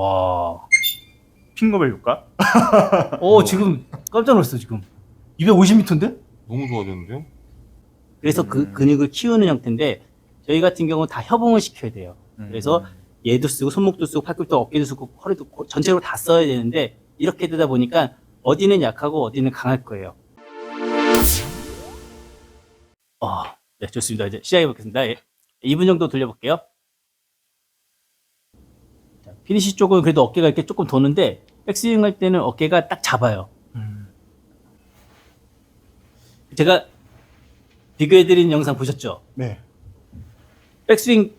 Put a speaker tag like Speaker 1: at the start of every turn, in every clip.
Speaker 1: 와.
Speaker 2: 핑거벨 효과?
Speaker 1: 오, 지금 깜짝 놀랐어, 지금. 250m인데?
Speaker 3: 너무 좋아졌는데요?
Speaker 1: 그래서 그 근육을 키우는 형태인데 저희 같은 경우는 다 협응을 시켜야 돼요. 그래서 얘도 쓰고 손목도 쓰고 팔꿈치도 어깨도 쓰고 허리도 고- 전체적으로 다 써야 되는데 이렇게 되다 보니까 어디는 약하고 어디는 강할 거예요. 어, 네, 좋습니다. 이제 시작해 보겠습니다. 예. 2분 정도 돌려볼게요. 자, 피니시 쪽은 그래도 어깨가 이렇게 조금 도는데 백스윙 할 때는 어깨가 딱 잡아요.
Speaker 2: 음.
Speaker 1: 제가 비교해드린 영상 보셨죠?
Speaker 2: 네.
Speaker 1: 백스윙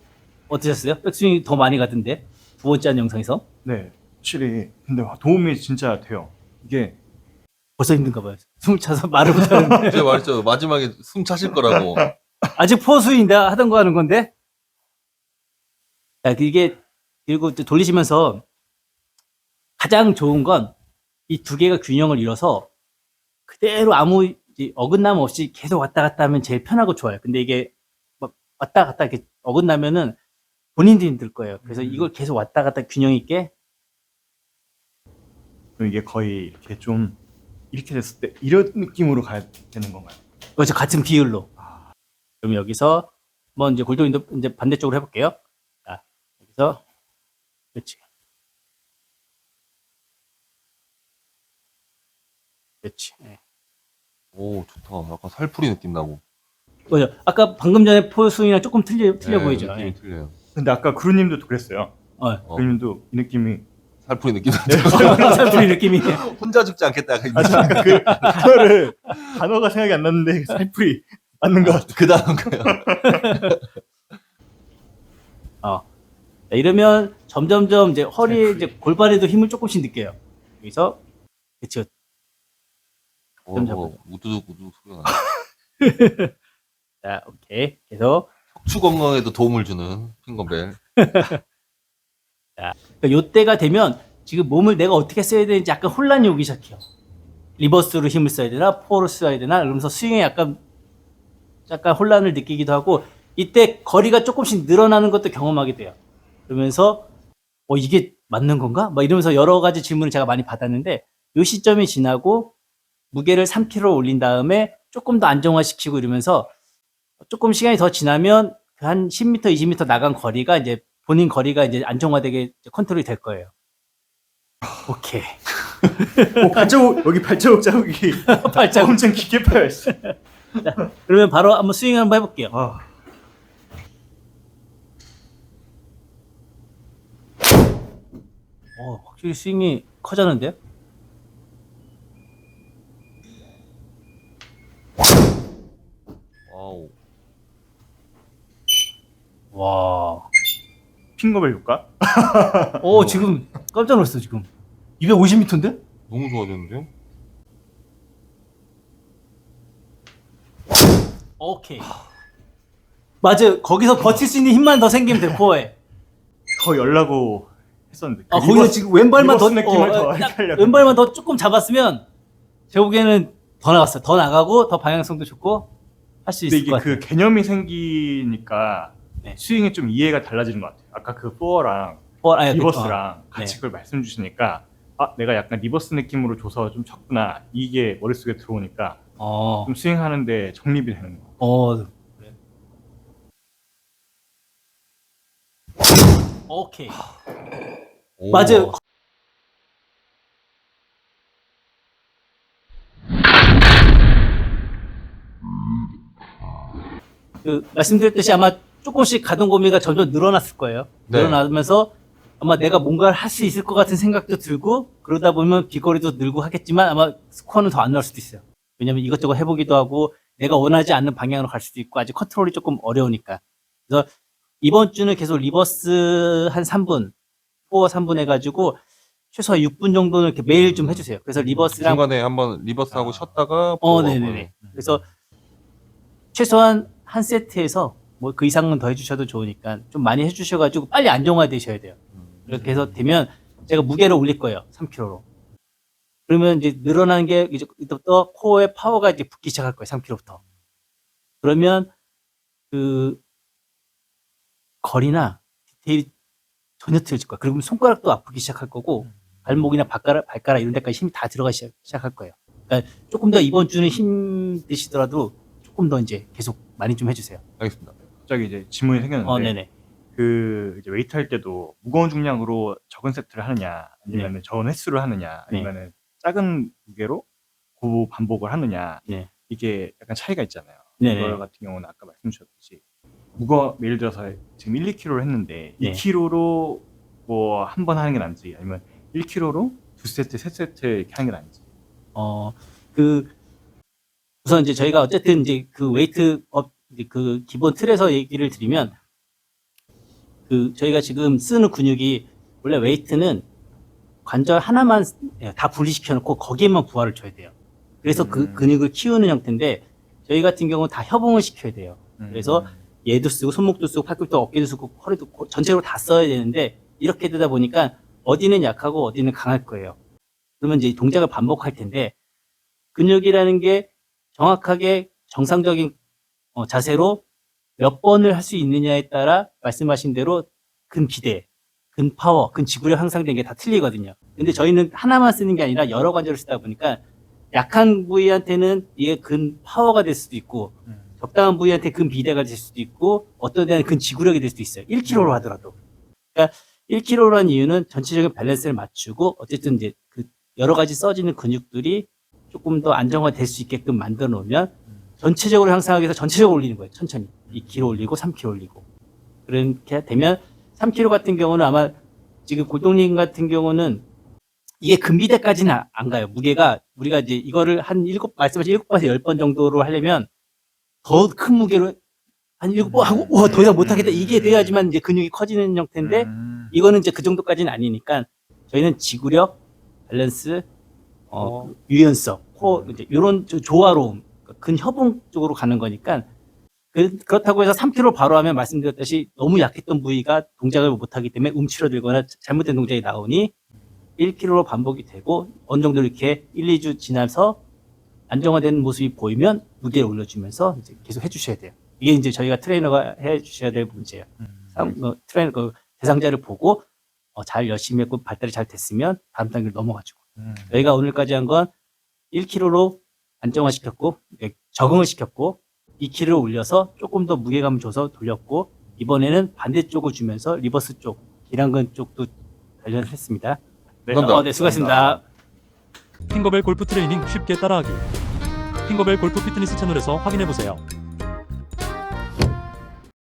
Speaker 1: 어떠셨어요? 백스윙 더 많이 가던데 두 번째 한 영상에서
Speaker 2: 네. 확실히 근데 도움이 진짜 돼요. 이게
Speaker 1: 벌써 힘든가 봐요. 숨 차서 말을 못하는데
Speaker 3: 제가 말했죠. 마지막에 숨 차실 거라고.
Speaker 1: 아직 포스윙인데 하던 거 하는 건데. 자, 이게 그리고 또 돌리시면서 가장 좋은 건 이 두 개가 균형을 이뤄서 그대로 아무 어긋남 없이 계속 왔다 갔다 하면 제일 편하고 좋아요. 근데 이게 막 왔다 갔다 이렇게 어긋나면은 본인도 힘들 거예요. 그래서
Speaker 2: 음.
Speaker 1: 이걸 계속 왔다 갔다 균형 있게
Speaker 2: 그럼 이게 거의 이렇게 좀 이렇게 됐을 때 이런 느낌으로 가야 되는 건가요?
Speaker 1: 그렇죠. 같은 비율로. 그럼 여기서 한번 이제 골동인도 이제 반대쪽으로 해볼게요. 자, 여기서 그렇지. 그렇지. 네.
Speaker 3: 오, 좋다. 약간 살풀이 느낌 나고.
Speaker 1: 그죠. 아까 방금 전에 포스윙이랑 조금 틀려 틀려
Speaker 3: 네,
Speaker 1: 보이죠.
Speaker 3: 느낌이
Speaker 1: 예.
Speaker 3: 틀려요.
Speaker 2: 근데 아까 구루님도 그랬어요.
Speaker 1: 어.
Speaker 3: 어.
Speaker 2: 구루님도 이 느낌이
Speaker 3: 살풀이 느낌 나죠.
Speaker 1: 살풀이 느낌이.
Speaker 3: 혼자 죽지 않겠다.
Speaker 2: 아, 저 아까 그 단어를 단어가 생각이 안 났는데 살풀이 맞는 것 같아.
Speaker 3: 그 단어인가요?
Speaker 1: 어. 자, 이러면 점점점 이제 허리에 이제 골반에도 힘을 조금씩 느껴요. 여기서 그렇죠.
Speaker 3: 어,
Speaker 1: 좀
Speaker 3: 뭐, 우두둑 우두둑 소리가 나.
Speaker 1: 자, 오케이. 계속
Speaker 3: 척추 건강에도 도움을 주는 핑거벨.
Speaker 1: 그러니까 요때가 되면 지금 몸을 내가 어떻게 써야 되는지 약간 혼란이 오기 시작해요. 리버스로 힘을 써야 되나, 포어로 써야 되나, 그러면서 스윙에 약간, 약간 혼란을 느끼기도 하고, 이때 거리가 조금씩 늘어나는 것도 경험하게 돼요. 그러면서, 어, 이게 맞는 건가? 막 이러면서 여러 가지 질문을 제가 많이 받았는데, 요 시점이 지나고, 무게를 3kg 올린 다음에 조금 더 안정화시키고 이러면서, 조금 시간이 더 지나면, 그한 10m, 20m 나간 거리가 이제 본인 거리가 이제 안정화되게 컨트롤이 될 거예요. 오케이.
Speaker 2: 오, 발자국 여기 발자국 자국이
Speaker 1: 발자국.
Speaker 2: 엄청 깊게 파여 있어.
Speaker 1: 그러면 바로 한번 스윙 한번 해볼게요.
Speaker 2: 아,
Speaker 1: 어, 확실히 스윙이 커졌는데요?
Speaker 3: 와우.
Speaker 1: 와.
Speaker 2: 핑거벨 효과?
Speaker 1: 오, 지금 깜짝 놀랐어, 지금. 250m인데?
Speaker 3: 너무 좋아졌는데요?
Speaker 1: 오케이. 맞아요. 거기서 버틸 수 있는 힘만 더 생기면 돼, 코어에.
Speaker 2: 더 열라고 했었는데.
Speaker 1: 아,
Speaker 2: 그
Speaker 1: 거기서 지금 왼발만 더,
Speaker 2: 느낌을
Speaker 1: 더딱
Speaker 2: 이렇게 하려고.
Speaker 1: 왼발만 더 조금 잡았으면, 제 보기에는 더 나갔어요. 더 나가고, 더 방향성도 좋고, 할 수
Speaker 2: 근데
Speaker 1: 있을
Speaker 2: 이게
Speaker 1: 것 같아요.
Speaker 2: 그 개념이 생기니까
Speaker 1: 네.
Speaker 2: 스윙이 좀 이해가 달라지는 것 같아요. 아까 그 포어랑
Speaker 1: 어, 아니,
Speaker 2: 리버스랑
Speaker 1: 어,
Speaker 2: 같이
Speaker 1: 네.
Speaker 2: 그걸 말씀 주시니까 아 내가 약간 리버스 느낌으로 줘서 좀 쳤구나 이게 머릿속에 들어오니까
Speaker 1: 어,
Speaker 2: 좀 스윙하는데 정립이 되는 거
Speaker 1: 어, 그래. 오케이.
Speaker 3: 오.
Speaker 1: 맞아요. 그 말씀드렸듯이 아마 조금씩 가동 범위가 점점 늘어났을 거예요.
Speaker 3: 네.
Speaker 1: 늘어나면서 아마 내가 뭔가를 할 수 있을 것 같은 생각도 들고 그러다 보면 비거리도 늘고 하겠지만 아마 스코어는 더 안 나올 수도 있어요. 왜냐면 이것저것 해보기도 하고 내가 원하지 않는 방향으로 갈 수도 있고 아직 컨트롤이 조금 어려우니까. 그래서 이번 주는 계속 리버스 한 3분, 포어 3분 해가지고 최소 6분 정도는 이렇게 매일 좀 해주세요. 그래서 리버스랑
Speaker 3: 중간에 한번 리버스하고
Speaker 2: 아.
Speaker 3: 쉬었다가
Speaker 1: 어,
Speaker 3: 뭐,
Speaker 1: 네네네. 그래서 최소한 한 세트에서 뭐 그 이상은 더 해주셔도 좋으니까 좀 많이 해주셔가지고 빨리 안정화되셔야 돼요. 이렇게 해서 되면 제가 무게를 올릴 거예요. 3kg로. 그러면 이제 늘어나는 게 이제 이때부터 코어의 파워가 이제 붙기 시작할 거예요. 3kg부터. 그러면 그 거리나 디테일이 전혀 틀어질 거야. 그리고 손가락도 아프기 시작할 거고 발목이나 발가락, 발가락 이런 데까지 힘이 다 들어가기 시작- 시작할 거예요. 그러니까 조금 더 이번 주는 힘드시더라도 조금 더 이제 계속 많이 좀 해주세요.
Speaker 3: 알겠습니다.
Speaker 2: 갑자기 이제 질문이 생겼는데
Speaker 1: 어, 네네.
Speaker 2: 그 이제 웨이트 할 때도 무거운 중량으로 적은 세트를 하느냐 아니면 적은 횟수를 하느냐
Speaker 1: 네.
Speaker 2: 아니면 작은 무게로 고 반복을 하느냐
Speaker 1: 네.
Speaker 2: 이게 약간 차이가 있잖아요.
Speaker 1: 네네.
Speaker 2: 이거 같은 경우는 아까 말씀 주셨듯이 무거 예를 들어서 지금 1, 2kg를 했는데
Speaker 1: 네.
Speaker 2: 2kg로 뭐 한 번 하는 게 나은지 아니면 1kg로 두 세트, 세 세트 이렇게 하는 게 나은지.
Speaker 1: 어, 그, 우선 이제 저희가 어쨌든 이제 그 웨이트 업, 이제 그 기본 틀에서 얘기를 드리면, 그 저희가 지금 쓰는 근육이, 원래 웨이트는 관절 하나만 예, 다 분리시켜 놓고 거기에만 부하를 줘야 돼요. 그래서 그
Speaker 2: 음.
Speaker 1: 근육을 키우는 형태인데, 저희 같은 경우는 다 협응을 시켜야 돼요. 그래서 얘도 쓰고 손목도 쓰고 팔꿈치도 어깨도 쓰고 허리도 고- 전체적으로 다 써야 되는데 이렇게 되다 보니까 어디는 약하고 어디는 강할 거예요. 그러면 이제 동작을 반복할 텐데 근육이라는 게 정확하게 정상적인 어, 자세로 몇 번을 할 수 있느냐에 따라 말씀하신 대로 근 비대, 근 파워, 근 지구력 향상되는 게다 틀리거든요. 근데 저희는 하나만 쓰는 게 아니라 여러 관절을 쓰다 보니까 약한 부위한테는 이게 근 파워가 될 수도 있고
Speaker 2: 음.
Speaker 1: 적당한 부위한테 근 비대가 될 수도 있고 어떤 데는 근 지구력이 될 수도 있어요. 1kg로 하더라도. 그러니까 1kg라는 이유는 전체적인 밸런스를 맞추고 어쨌든 이제 그 여러 가지 써지는 근육들이 조금 더 안정화될 수 있게끔 만들어 놓으면 전체적으로 향상하기 위해서 전체적으로 올리는 거예요. 천천히. 2kg 올리고 3kg 올리고. 그렇게 되면 3kg 같은 경우는 아마 지금 골동님 같은 경우는 이게 근비대까지는 아- 안 가요. 무게가 우리가 이제 이거를 한 일곱 말씀하신 일곱 번에서 열 번 정도로 하려면 더 큰 무게로 한 일곱 번 하고 우와 더 이상 못하겠다. 이게 돼야지만 이제 근육이 커지는 형태인데
Speaker 2: 음.
Speaker 1: 이거는 이제 그 정도까지는 아니니까 저희는 지구력, 밸런스, 어, 유연성, 코 이제 이런 조화로움, 근협응 쪽으로 가는 거니까 그, 그렇다고 해서 3kg 바로 하면 말씀드렸듯이 너무 약했던 부위가 동작을 못하기 때문에 움츠러들거나 잘못된 동작이 나오니 1kg로 반복이 되고 어느 정도 이렇게 1, 2주 지나서 안정화된 모습이 보이면 무게를 올려주면서 이제 계속 해주셔야 돼요. 이게 이제 저희가 트레이너가 해주셔야 될 문제예요. 상- 어, 트레이너 그 대상자를 보고 어, 잘 열심히 했고 발달이 잘 됐으면 다음 단계로 넘어가지고
Speaker 2: 음.
Speaker 1: 저희가 오늘까지 한 건 1kg로 안정화시켰고 예, 적응을 시켰고 2kg 올려서 조금 더 무게감을 줘서 돌렸고 이번에는 반대쪽을 주면서 리버스 쪽 기량근 쪽도 단련을 했습니다.
Speaker 2: 네.
Speaker 1: 어, 네, 수고하셨습니다.
Speaker 4: 핑거벨 골프 트레이닝 쉽게 따라하기. 핑거벨 골프 피트니스 채널에서 확인해 보세요.